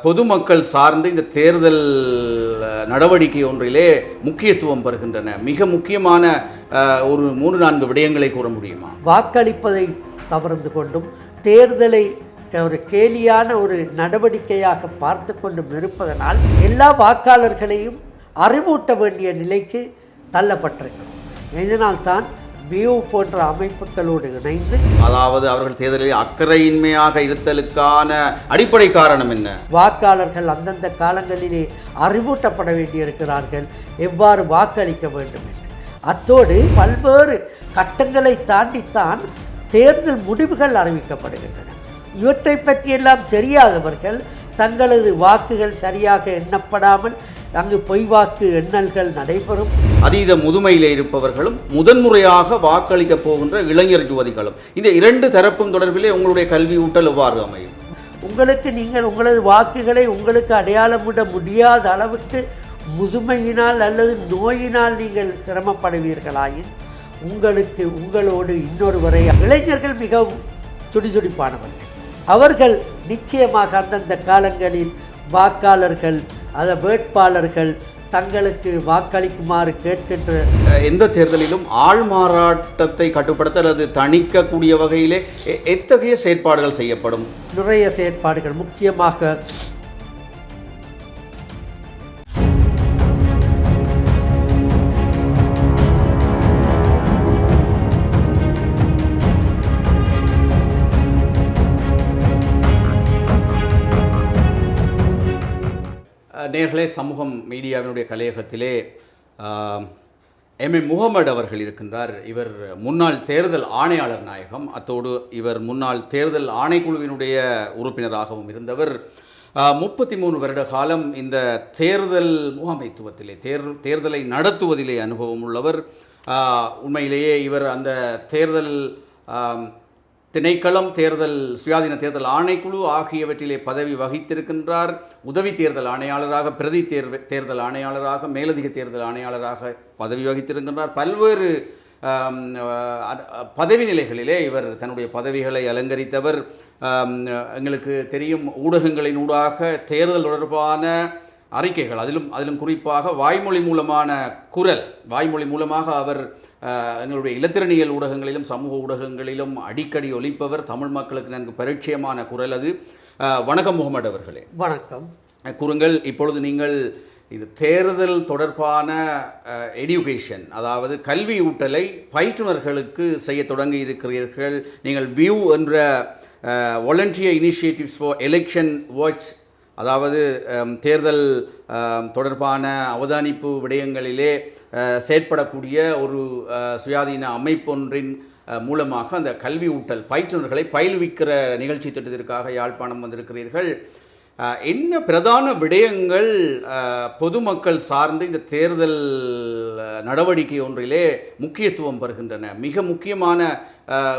பொதுமக்கள் சார்ந்து இந்த தேர்தல் நடவடிக்கை ஒன்றிலே முக்கியத்துவம் பெறுகின்றன. மிக முக்கியமான ஒரு மூன்று நான்கு விடயங்களை கூற முடியுமா? வாக்களிப்பதை தவறந்து கொண்டும் தேர்தலை ஒரு கேலியான ஒரு நடவடிக்கையாக பார்த்து கொண்டும் இருப்பதனால் எல்லா வாக்காளர்களையும் அறிவூட்ட வேண்டிய நிலைக்கு தள்ளப்பட்டிருக்கிறோம். இதனால்தான் வியூ போன்ற அமைப்புகளோடு இணைந்து அதாவது அவர்கள் தேர்தலில் அக்கறையின்மையாக இருத்தலுக்கான அடிப்படை காரணம் என்ன? வாக்காளர்கள் அந்தந்த காலங்களிலே அறிவூட்டப்பட வேண்டியிருக்கிறார்கள். எவ்வாறு வாக்களிக்க வேண்டும் என்று. அத்தோடு பல்வேறு கட்டங்களை தாண்டித்தான் தேர்தல் முடிவுகள் அறிவிக்கப்படுகின்றன. இவற்றை பற்றியெல்லாம் தெரியாதவர்கள் தங்களது வாக்குகள் சரியாக எண்ணப்படாமல் அங்கு பொய் வாக்கு எண்ணல்கள் நடைபெறும். அதீத முதுமையிலே இருப்பவர்களும் முதன்முறையாக வாக்களிக்க போகின்ற இளைஞர் யுவதிகளும். இந்த இரண்டு தரப்பும் தொடர்பிலே உங்களுடைய கல்வி ஊட்டல் எவ்வாறு அமையும்? உங்களுக்கு நீங்கள் உங்களது வாக்குகளை உங்களுக்கு அடையாளமிட முடியாத அளவுக்கு முதுமையினால் அல்லது நோயினால் நீங்கள் சிரமப்படுவீர்களாயின் உங்களுக்கு உங்களோடு இன்னொருவரை இளைஞர்கள் மிகவும் துடிதுடிப்பானவர்கள். அவர்கள் நிச்சயமாக அந்தந்த காலங்களில் வாக்காளர்கள் அத வேட்பாளர்கள் தங்களுக்கு வாக்களிக்குமாறு கேட்கின்ற எந்த தேர்தலிலும் ஆள் மாறாட்டத்தை கட்டுப்படுத்த அல்லது தணிக்கக்கூடிய வகையிலே எ- எத்தகைய செயற்பாடுகள் செய்யப்படும்? நிறைய செயற்பாடுகள். முக்கியமாக அஹ், நேர்களே சமூகம் மீடியாவினுடைய கலையகத்திலே எம். ஏ. முகமது அவர்கள் இருக்கின்றார். இவர் முன்னாள் தேர்தல் ஆணையாளர் நாயகம். அத்தோடு இவர் முன்னாள் தேர்தல் ஆணைக்குழுவினுடைய உறுப்பினராகவும் இருந்தவர். முப்பத்தி மூணு வருட காலம் இந்த தேர்தல் முகாமைத்துவத்திலே தேர் தேர்தலை நடத்துவதிலே அனுபவம் உள்ளவர். உண்மையிலேயே இவர் அந்த தேர்தல் திணைக்களம் தேர்தல் சுயாதீன தேர்தல் ஆணைக்குழு ஆகியவற்றிலே பதவி வகித்திருக்கின்றார். உதவி தேர்தல் ஆணையாளராக பிரதி தேர்வு தேர்தல் ஆணையாளராக மேலதிக தேர்தல் ஆணையாளராக பதவி வகித்திருக்கின்றார். பல்வேறு பதவி நிலைகளிலே இவர் தன்னுடைய பதவிகளை அலங்கரித்தவர். எங்களுக்கு தெரியும் ஊடகங்களின் ஊடாக தேர்தல் தொடர்பான அறிக்கைகள் அதிலும் அதிலும் குறிப்பாக வாய்மொழி மூலமான குரல் வாய்மொழி மூலமாக அவர் எங்களுடைய இலத்திரனியல் ஊடகங்களிலும் சமூக ஊடகங்களிலும் அடிக்கடி ஒலிப்பவர் தமிழ் மக்களுக்கு நன்கு பரிச்சயமான குரல் அது. வணக்கம் முகமது அவர்களே. வணக்கம். கூறுங்கள் இப்பொழுது நீங்கள் இது தேர்தல் தொடர்பான எடுகேஷன் அதாவது கல்வி ஊட்டலை பயிற்றுனர்களுக்கு செய்ய தொடங்கி இருக்கிறீர்கள். நீங்கள் வியூ என்ற volunteer initiatives for election watch அதாவது தேர்தல் தொடர்பான அவதானிப்பு விடயங்களிலே செயற்படக்கூடிய ஒரு சுயாதீன அமைப்பொன்றின் மூலமாக அந்த கல்வி ஊட்டல் பயிற்றுநர்களை பயில்விக்கிற நிகழ்ச்சி திட்டத்திற்காக யாழ்ப்பாணம் வந்திருக்கிறீர்கள். என்ன பிரதான விடயங்கள் பொதுமக்கள் சார்ந்து இந்த தேர்தல் நடவடிக்கை ஒன்றிலே முக்கியத்துவம் பெறுகின்றன? மிக முக்கியமான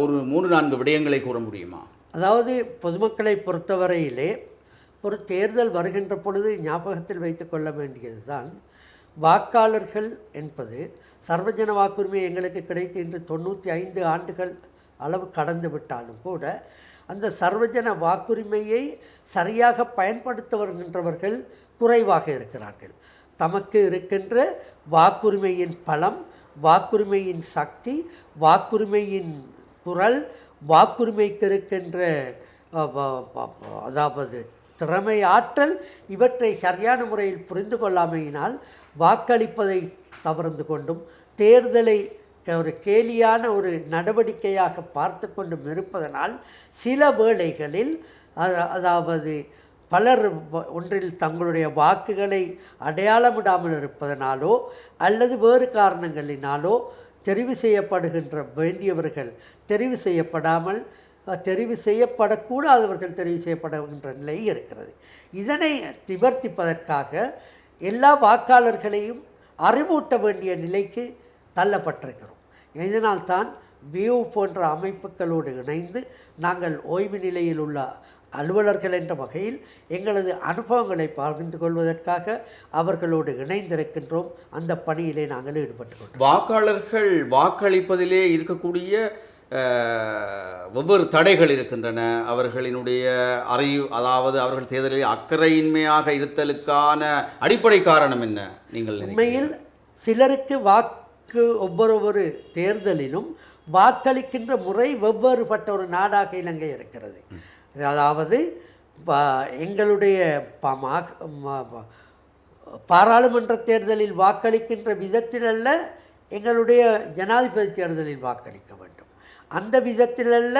ஒரு மூன்று நான்கு விடயங்களை கூற முடியுமா? அதாவது பொதுமக்களை பொறுத்தவரையிலே ஒரு தேர்தல் வருகின்ற பொழுது ஞாபகத்தில் வைத்துக்கொள்ள கொள்ள வேண்டியது தான் வாக்காளர்கள் என்பது சர்வஜன வாக்குரிமை எங்களுக்கு கிடைத்து இன்று தொண்ணூற்றி ஐந்து ஆண்டுகள் அளவு கடந்து விட்டாலும் கூட அந்த சர்வஜன வாக்குரிமையை சரியாக பயன்படுத்த வருகின்றவர்கள் குறைவாக இருக்கிறார்கள். தமக்கு இருக்கின்ற வாக்குரிமையின் பலம் வாக்குரிமையின் சக்தி வாக்குரிமையின் குரல் வாக்குரிமைக்கு இருக்கின்ற அதாவது திறமை ஆற்றல் இவற்றை சரியான முறையில் புரிந்து கொள்ளாமையினால் வாக்களிப்பதை தவறந்து கொண்டும் தேர்தலை ஒரு கேலியான ஒரு நடவடிக்கையாக பார்த்து கொண்டும் இருப்பதனால் சில வேளைகளில் அதாவது பலர் ஒன்றில் தங்களுடைய வாக்குகளை அடையாளமிடாமல் இருப்பதனாலோ அல்லது வேறு காரணங்களினாலோ தெரிவு செய்யப்படுகின்ற வேண்டியவர்கள் தெரிவு செய்யப்படாமல் தெரிவு செய்யப்படக்கூடாதவர்கள் தெரிவு செய்யப்படுகின்ற நிலை இருக்கிறது. இதனை நிவர்த்திப்பதற்காக எல்லா வாக்காளர்களையும் அறிவூட்ட வேண்டிய நிலைக்கு தள்ளப்பட்டிருக்கிறோம். இதனால்தான் வியூ போன்ற அமைப்புகளோடு இணைந்து நாங்கள் ஓய்வு நிலையில் உள்ள அலுவலர்கள் என்ற வகையில் எங்களது அனுபவங்களை பகிர்ந்து கொள்வதற்காக அவர்களோடு இணைந்திருக்கின்றோம். அந்த பணியிலே நாங்கள் ஈடுபட்டு வாக்காளர்கள் வாக்களிப்பதிலே இருக்கக்கூடிய ஒவ்வொரு தடைகள் இருக்கின்றன. அவர்களினுடைய அறிவு அதாவது அவர்கள் தேர்தலில் அக்கறையின்மையாக இருத்தலுக்கான அடிப்படை காரணம் என்ன நீங்கள் உண்மையில் சிலருக்கு வாக்கு ஒவ்வொரு தேர்தலிலும் வாக்களிக்கின்ற முறை வெவ்வேறுபட்ட ஒரு நாடாக இலங்கை இருக்கிறது. அதாவது எங்களுடைய பாராளுமன்ற தேர்தலில் வாக்களிக்கின்ற விதத்தில் அல்ல எங்களுடைய ஜனாதிபதி தேர்தலில் வாக்களிக்க வேண்டும். அந்த விதத்தில் அல்ல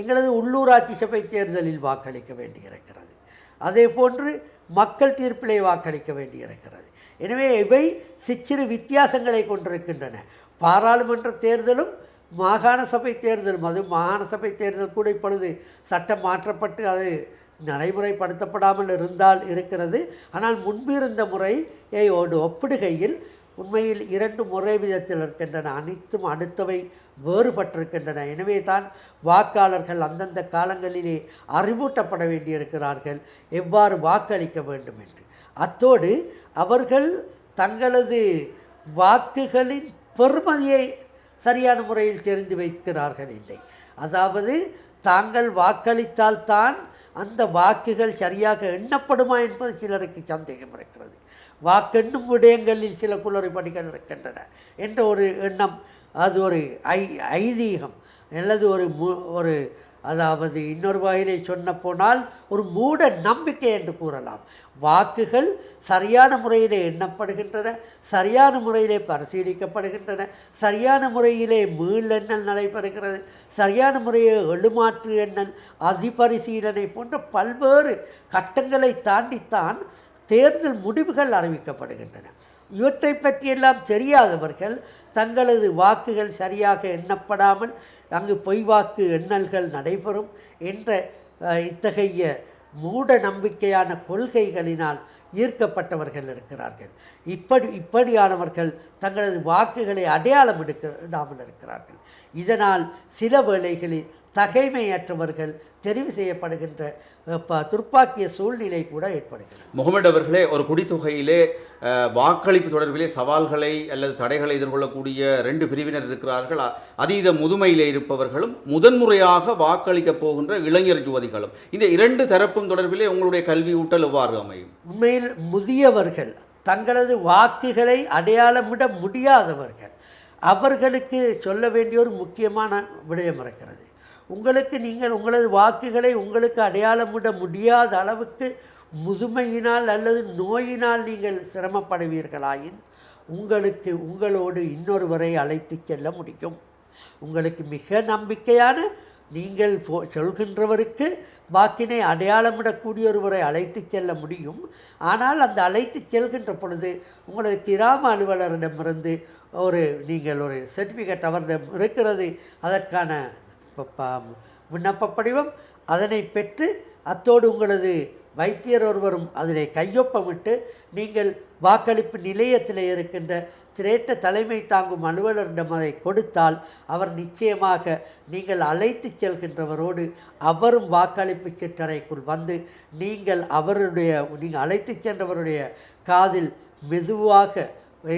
எங்களது உள்ளூராட்சி சபை தேர்தலில் வாக்களிக்க வேண்டியிருக்கிறது. அதே போன்று மக்கள் தீர்ப்பிலே வாக்களிக்க வேண்டியிருக்கிறது. எனவே இவை சிற்றிறு வித்தியாசங்களை கொண்டிருக்கின்றன. பாராளுமன்ற தேர்தலும் மாகாண சபை தேர்தலும் அது மாகாண சபை தேர்தல் கூட இப்பொழுது சட்டம் மாற்றப்பட்டு அது நடைமுறைப்படுத்தப்படாமல் இருந்தால் இருக்கிறது. ஆனால் முன்பிருந்த முறையோடு ஒப்பிடுகையில் உண்மையில் இரண்டு முறை விதத்தில் இருக்கின்றன. அனைத்தும் அடுத்தவை வேறுபட்டிருக்கின்றன. எனவே தான் வாக்காளர்கள் அந்தந்த காலங்களிலே அறிவூட்டப்பட வேண்டியிருக்கிறார்கள். எவ்வாறு வாக்களிக்க வேண்டும் என்று. அத்தோடு அவர்கள் தங்களது வாக்குகளின் பெறுமதியை சரியான முறையில் தெரிந்து வைக்கிறார்கள் இல்லை. அதாவது தாங்கள் வாக்களித்தால்தான் அந்த வாக்குகள் சரியாக எண்ணப்படுமா என்பது சிலருக்கு சந்தேகம் இருக்கிறது. வாக்கெண்ணும் விடயங்களில் சில குளறுபடிகள் இருக்கின்றன. என்ற ஒரு எண்ணம் அது ஒரு ஐ ஐதீகம். அல்லது ஒரு மு ஒரு அதாவது இன்னொரு வகையிலே சொன்ன போனால் ஒரு மூட நம்பிக்கை என்று கூறலாம். வாக்குகள் சரியான முறையிலே எண்ணப்படுகின்றன சரியான முறையிலே பரிசீலிக்கப்படுகின்றன சரியான முறையிலே மீளெண்ணல் நடைபெறுகிறது சரியான முறையே எழுமாற்று எண்ணல் அதிபரிசீலனை போன்ற பல்வேறு கட்டங்களை தாண்டித்தான் தேர்தல் முடிவுகள் அறிவிக்கப்படுகின்றன. இவற்றை பற்றியெல்லாம் தெரியாதவர்கள் தங்களது வாக்குகள் சரியாக எண்ணப்படாமல் அங்கு பொய் வாக்கு எண்ணல்கள் நடைபெறும் என்ற இத்தகைய மூட நம்பிக்கையான கொள்கைகளினால் ஈர்க்கப்பட்டவர்கள் இருக்கிறார்கள். இப்படி இப்படியானவர்கள் தங்களது வாக்குகளை அடையாளம் எடுக்க விடாமல் இருக்கிறார்கள். இதனால் சில வேளைகளில் தகைமையற்றவர்கள் தெரிவு செய்யப்படுகின்ற துர்ப்பாக்கிய சூழ்நிலை கூட ஏற்படுகிறது. முகமது அவர்களே ஒரு குடித்தொகையிலே வாக்களிப்பு தொடர்பிலே சவால்களை அல்லது தடைகளை எதிர்கொள்ளக்கூடிய ரெண்டு பிரிவினர் இருக்கிறார்கள். அதீத முதுமையிலே இருப்பவர்களும் முதன்முறையாக வாக்களிக்கப் போகின்ற இளைஞர் ஜோதிகளும் இந்த இரண்டு தரப்பும் தொடர்பிலே உங்களுடைய கல்வி ஊட்டல் எவ்வாறு அமையும்? உண்மையில் முதியவர்கள் தங்களது வாக்குகளை அடையாளமிட முடியாதவர்கள் அவர்களுக்கு சொல்ல வேண்டிய ஒரு முக்கியமான விடயம் இருக்கிறது. உங்களுக்கு நீங்கள் உங்களது வாக்குகளை உங்களுக்கு அடையாளமிட முடியாத அளவுக்கு முதுமையினால் அல்லது நோயினால் நீங்கள் சிரமப்படுவீர்களாயின் உங்களுக்கு உங்களோடு இன்னொருவரை அழைத்து செல்ல முடியும். உங்களுக்கு மிக நம்பிக்கையான நீங்கள் சொல்கின்றவருக்கு வாக்கினை அடையாளமிடக்கூடிய ஒருவரை அழைத்து செல்ல முடியும். ஆனால் அந்த அழைத்து செல்கின்ற பொழுது உங்களது கிராம அலுவலரிடமிருந்து ஒரு நீங்கள் ஒரு சர்டிஃபிகேட் அவரிடம் இருக்கிறது அதற்கான விண்ணப்ப படிவம் அதனை பெற்று அத்தோடு உங்களது வைத்தியர் ஒருவரும் அதிலே கையொப்பமிட்டு நீங்கள் வாக்களிப்பு நிலையத்தில் இருக்கின்ற சிரேட்ட தலைமை தாங்கும் அலுவலரிடம் அதை கொடுத்தால் அவர் நிச்சயமாக நீங்கள் அழைத்து செல்கின்றவரோடு அவரும் வாக்களிப்பு சிற்றறைக்குள் வந்து நீங்கள் அவருடைய நீங்கள் அழைத்து சென்றவருடைய காதில் மெதுவாக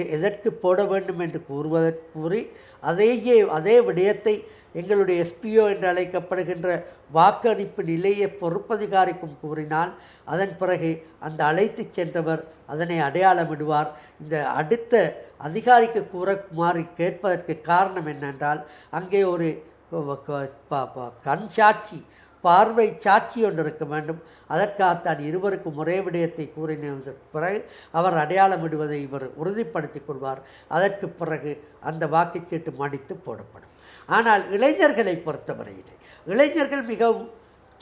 எதற்கு போட வேண்டும் என்று கூறுவதற்கு கூறி அதையே அதே விடயத்தை எங்களுடைய எஸ்பிஓ என்று அழைக்கப்படுகின்ற வாக்களிப்பு நிலையை பொறுப்பதிகாரிக்கும் கூறினால் அதன் பிறகு அந்த அழைத்து சென்றவர் அதனை அடையாளமிடுவார். இந்த அடுத்த அதிகாரிக்கு கூறுமாறு கேட்பதற்கு காரணம் என்னென்றால் அங்கே ஒரு ப- ப- கண் சாட்சி பார்வை சாட்சி ஒன்று இருக்க வேண்டும். அதற்காகத்தான் இருவருக்கும் ஒரே விடயத்தை கூறின பிறகு அவர் அடையாளமிடுவதை இவர் உறுதிப்படுத்திக் கொள்வார். அதற்கு பிறகு அந்த வாக்குச்சீட்டு மடித்து போடப்படும். ஆனால் இளைஞர்களை பொறுத்தவரையிலே இளைஞர்கள் மிகவும்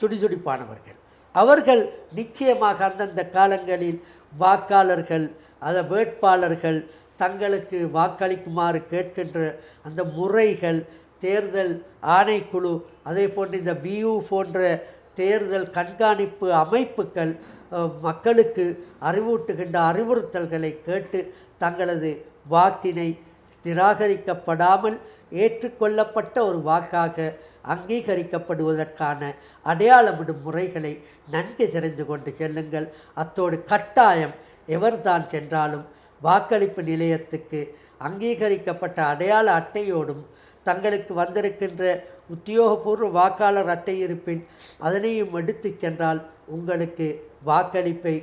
சுடிசுடிப்பானவர்கள். அவர்கள் நிச்சயமாக அந்தந்த காலங்களில் வாக்காளர்கள் அத வேட்பாளர்கள் தங்களுக்கு வாக்களிக்குமாறு கேட்கின்ற அந்த முறைகள் தேர்தல் ஆணைக்குழு அதே போன்று இந்த பியூ போன்ற தேர்தல் கண்காணிப்பு அமைப்புகள் மக்களுக்கு அறிவூட்டுகின்ற அறிவுறுத்தல்களை கேட்டு தங்களது வாக்கினை நிராகரிக்கப்படாமல் ஏற்றுக்கொள்ளப்பட்ட ஒரு வாக்காக அங்கீகரிக்கப்படுவதற்கான அடையாளமிடும் முறைகளை நன்கு தெரிந்து கொண்டு செல்லுங்கள். அத்தோடு கட்டாயம் எவர்தான் சென்றாலும் வாக்களிப்பு நிலையத்துக்கு அங்கீகரிக்கப்பட்ட அடையாள அட்டையோடும் தங்களுக்கு வந்திருக்கின்ற உத்தியோகபூர்வ வாக்காளர் அட்டை இருப்பின் அதனையும் எடுத்து சென்றால் உங்களுக்கு வாக்களிப்பை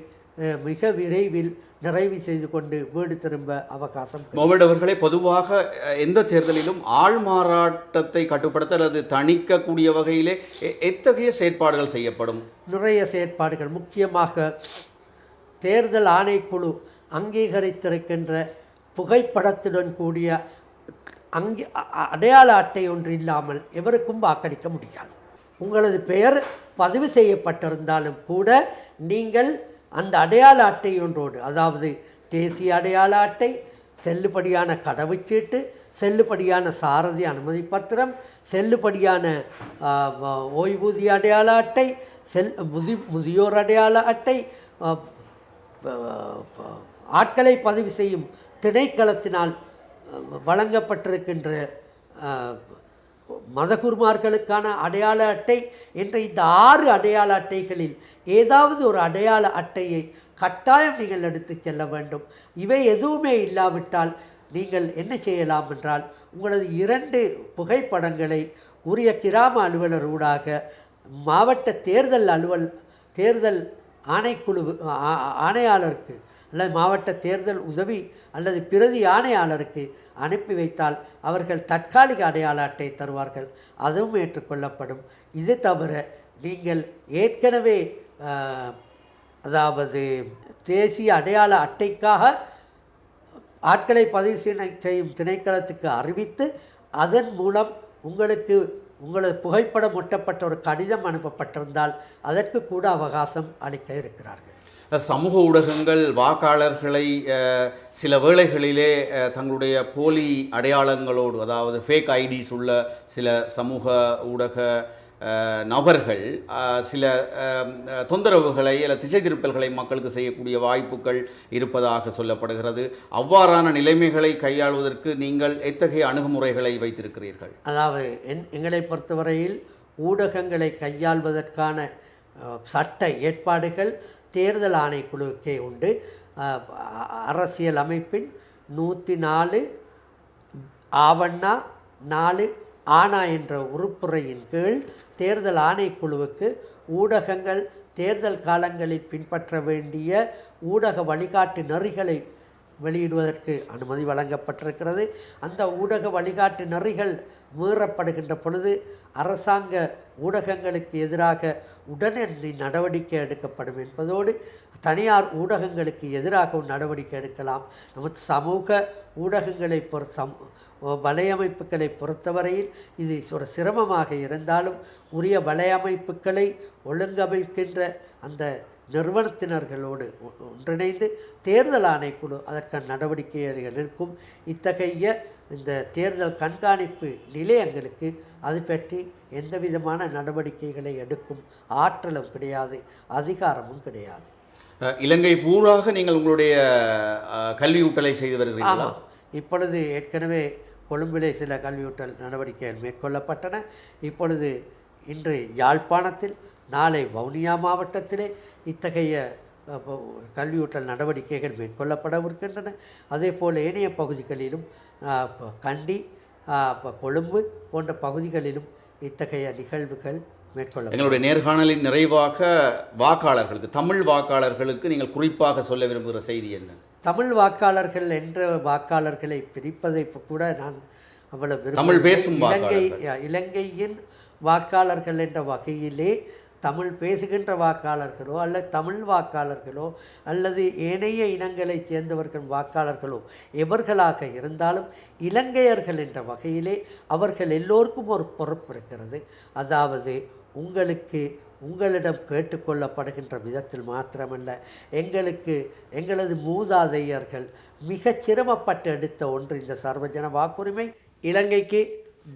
மிக விரைவில் நிறைவு செய்து கொண்டு வீடு திரும்ப அவகாசம் அவர்களே பொதுவாக எந்த தேர்தலிலும் ஆள் மாறாட்டத்தை கட்டுப்படுத்த அல்லது தணிக்கக்கூடிய வகையிலே எத்தகைய செயற்பாடுகள் செய்யப்படும்? நிறைய செயற்பாடுகள். முக்கியமாக தேர்தல் ஆணைக்குழு அங்கீகரித்திருக்கின்ற புகைப்படத்துடன் கூடிய அங்கி அடையாள அட்டை ஒன்று இல்லாமல் எவருக்கும் வாக்களிக்க முடியாது. உங்களது பெயர் பதிவு செய்யப்பட்டிருந்தாலும் கூட நீங்கள் அந்த அடையாள அட்டை ஒன்றோடு அதாவது தேசிய அடையாள அட்டை செல்லுபடியான கடவுச்சீட்டு செல்லுபடியான சாரதி அனுமதி பத்திரம் செல்லுபடியான ஓய்வூதிய அடையாள அட்டை செல் முதி முதியோர் அடையாள அட்டை ஆட்களை பதிவு செய்யும் திணைக்களத்தினால் வழங்கப்பட்டிருக்கின்ற மதகுருமார்களுக்கான அடையாள அட்டை என்ற இந்த ஆறு அடையாள அட்டைகளில் ஏதாவது ஒரு அடையாள அட்டையை கட்டாயம் நீங்கள் எடுத்து செல்ல வேண்டும். இவை எதுவுமே இல்லாவிட்டால் நீங்கள் என்ன செய்யலாம் என்றால் உங்களது இரண்டு புகைப்படங்களை உரிய கிராம அலுவலர் ஊடாக மாவட்ட தேர்தல் அலுவல் தேர்தல் ஆணைக்குழு ஆணையாளருக்கு அல்லது மாவட்ட தேர்தல் உதவி அல்லது பிரதி ஆணையாளருக்கு அனுப்பி வைத்தால் அவர்கள் தற்காலிக அடையாள அட்டை தருவார்கள். அதுவும் ஏற்றுக்கொள்ளப்படும். இது தவிர நீங்கள் ஏற்கனவே அதாவது தேசிய அடையாள அட்டைக்காக ஆட்களை பதிவு செய்யும் திணைக்களத்துக்கு அறிவித்து அதன் மூலம் உங்களுக்கு உங்களது புகைப்படம் ஒட்டப்பட்ட ஒரு கடிதம் அனுப்பப்பட்டிருந்தால் அதற்கு கூட அவகாசம் அளிக்க இருக்கிறார்கள். சமூக ஊடகங்கள் வாக்காளர்களை சில வேளைகளிலே தங்களுடைய போலி அடையாளங்களோடு அதாவது ஃபேக் ஐடிஸ் உள்ள சில சமூக ஊடக நபர்கள் சில தொந்தரவுகளை அல்ல திசை திருப்பல்களை மக்களுக்கு செய்யக்கூடிய வாய்ப்புகள் இருப்பதாக சொல்லப்படுகிறது. அவ்வாறான நிலைமைகளை கையாளுவதற்கு நீங்கள் எத்தகைய அணுகுமுறைகளை வைத்திருக்கிறீர்கள்? அதாவது என் எங்களை பொறுத்தவரையில் ஊடகங்களை கையாள்வதற்கான சட்ட ஏற்பாடுகள் தேர்தல் ஆணைக்குழுக்கே உண்டு. அரசியல் அமைப்பின் நூற்றி நாலு ஆவண்ணா நாலு ஆனா என்ற உறுப்புரையின் கீழ் தேர்தல் ஆணைக்குழுவுக்கு ஊடகங்கள் தேர்தல் காலங்களில் பின்பற்ற வேண்டிய ஊடக வழிகாட்டு நெறிகளை வெளியிடுவதற்கு அனுமதி வழங்கப்பட்டிருக்கிறது. அந்த ஊடக வழிகாட்டு நெறிகள் மீறப்படுகின்ற பொழுது அரசாங்க ஊடகங்களுக்கு எதிராக உடனடி நடவடிக்கை எடுக்கப்படும் என்பதோடு தனியார் ஊடகங்களுக்கு எதிராக நடவடிக்கை எடுக்கலாம். நமது சமூக ஊடகங்களை பொறு சம் வலையமைப்புகளை பொறுத்தவரையில் இது ஒரு சிரமமாக இருந்தாலும் உரிய வலையமைப்புகளை ஒழுங்கமைக்கின்ற அந்த நிறுவனத்தினர்களோடு ஒன்றிணைந்து தேர்தல் ஆணைக்குழு அதற்கான நடவடிக்கைகள் இருக்கும். இத்தகைய இந்த தேர்தல் கண்காணிப்பு நிலையங்களுக்கு அது பற்றி எந்த விதமான நடவடிக்கைகளை எடுக்கும் ஆற்றலும் கிடையாது அதிகாரமும் கிடையாது. இலங்கை பூராக நீங்கள் உங்களுடைய கல்வியூட்டலை செய்து வருகிறீர்களா? இப்பொழுது ஏற்கனவே கொழும்பிலே சில கல்வியூட்டல் நடவடிக்கைகள் மேற்கொள்ளப்பட்டன. இப்பொழுது இன்று யாழ்ப்பாணத்தில் நாளை வவுனியா மாவட்டத்திலே இத்தகைய கல்வியூட்டல் நடவடிக்கைகள் மேற்கொள்ளப்படவிருக்கின்றன அதே போல் ஏனைய பகுதிகளிலும் கண்டி கொழும்பு போன்ற பகுதிகளிலும் இத்தகைய நிகழ்வுகள் மேற்கொள்ள எங்களுடைய நேர்காணலின் நிறைவாக வாக்காளர்களுக்கு தமிழ் வாக்காளர்களுக்கு நீங்கள் குறிப்பாக சொல்ல விரும்புகிற செய்தி என்ன தமிழ் வாக்காளர்கள் என்ற வாக்காளர்களை பிரிப்பதை கூட நான் அவ்வளவு. தமிழ் பேசும் இலங்கை. இலங்கையின் வாக்காளர்கள் என்ற வகையிலே தமிழ் பேசுகின்ற வாக்காளர்களோ அல்லது தமிழ் வாக்காளர்களோ அல்லது ஏனைய இனங்களைச் சேர்ந்தவர்கள் வாக்காளர்களோ எவர்களாக இருந்தாலும் இலங்கையர்கள் என்ற வகையிலே அவர்கள் எல்லோருக்கும் ஒரு பொறுப்பு இருக்கிறது. அதாவது உங்களுக்கு உங்களிடம் கேட்டுக்கொள்ளப்படுகின்ற விதத்தில் மாத்திரமல்ல எங்களுக்கு எங்களது மூதாதையர்கள் மிக சிரமப்பட்டு எடுத்த ஒன்று இந்த சர்வஜன வாக்குரிமை. இலங்கைக்கு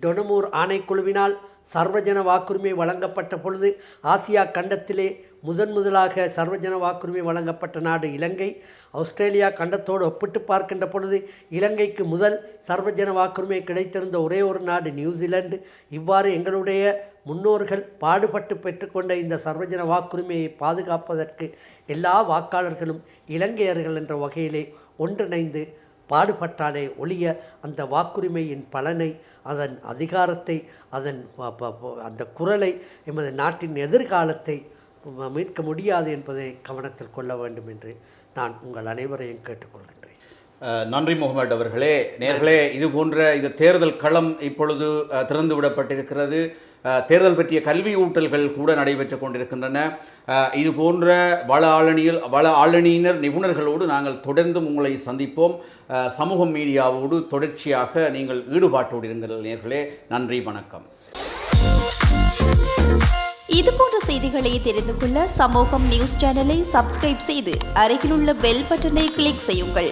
டொனமூர் ஆணைக்குழுவினால் சர்வஜன வாக்குரிமை வழங்கப்பட்ட பொழுது ஆசியா கண்டத்திலே முதன் முதலாக சர்வஜன வாக்குரிமை வழங்கப்பட்ட நாடு இலங்கை. ஆஸ்திரேலியா கண்டத்தோடு ஒப்பிட்டு பார்க்கின்ற பொழுது இலங்கைக்கு முதல் சர்வஜன வாக்குரிமை கிடைத்திருந்த ஒரே ஒரு நாடு நியூசிலாந்து. இவ்வாறு எங்களுடைய முன்னோர்கள் பாடுபட்டு பெற்றுக்கொண்ட இந்த சர்வஜன வாக்குரிமையை பாதுகாப்பதற்கு எல்லா வாக்காளர்களும் இலங்கையர்கள் என்ற வகையிலே ஒன்றிணைந்து பாடுபட்டாலே ஒழிய அந்த வாக்குரிமையின் பலனை அதன் அதிகாரத்தை அதன் ப- ப- அந்த குரலை எமது நாட்டின் எதிர்காலத்தை மீட்க முடியாது என்பதை கவனத்தில் கொள்ள வேண்டும் என்று நான் உங்கள் அனைவரையும் கேட்டுக்கொள்கின்றேன். நன்றி முகமது அவர்களே. நேர்களே இது போன்ற இந்த தேர்தல் களம் இப்பொழுது திறந்து விடப்பட்டிருக்கிறது தேர்தல் பற்றிய கல்வி ஊட்டல்கள் கூட நடைபெற்று கொண்டிருக்கின்றன. இது போன்ற வள ஆளணியில் வள ஆளணியினர் நிபுணர்களோடு நாங்கள் தொடர்ந்தும் உங்களை சந்திப்போம். சமூக மீடியாவோடு தொடர்ச்சியாக நீங்கள் ஈடுபாட்டோடு இருங்கள் நேர்களே. நன்றி வணக்கம். இது போன்ற செய்திகளை தெரிந்து கொள்ள சமூகம் நியூஸ் சேனலை சப்ஸ்கிரைப் செய்து அருகிலுள்ள பெல் பட்டனை கிளிக் செய்யுங்கள்.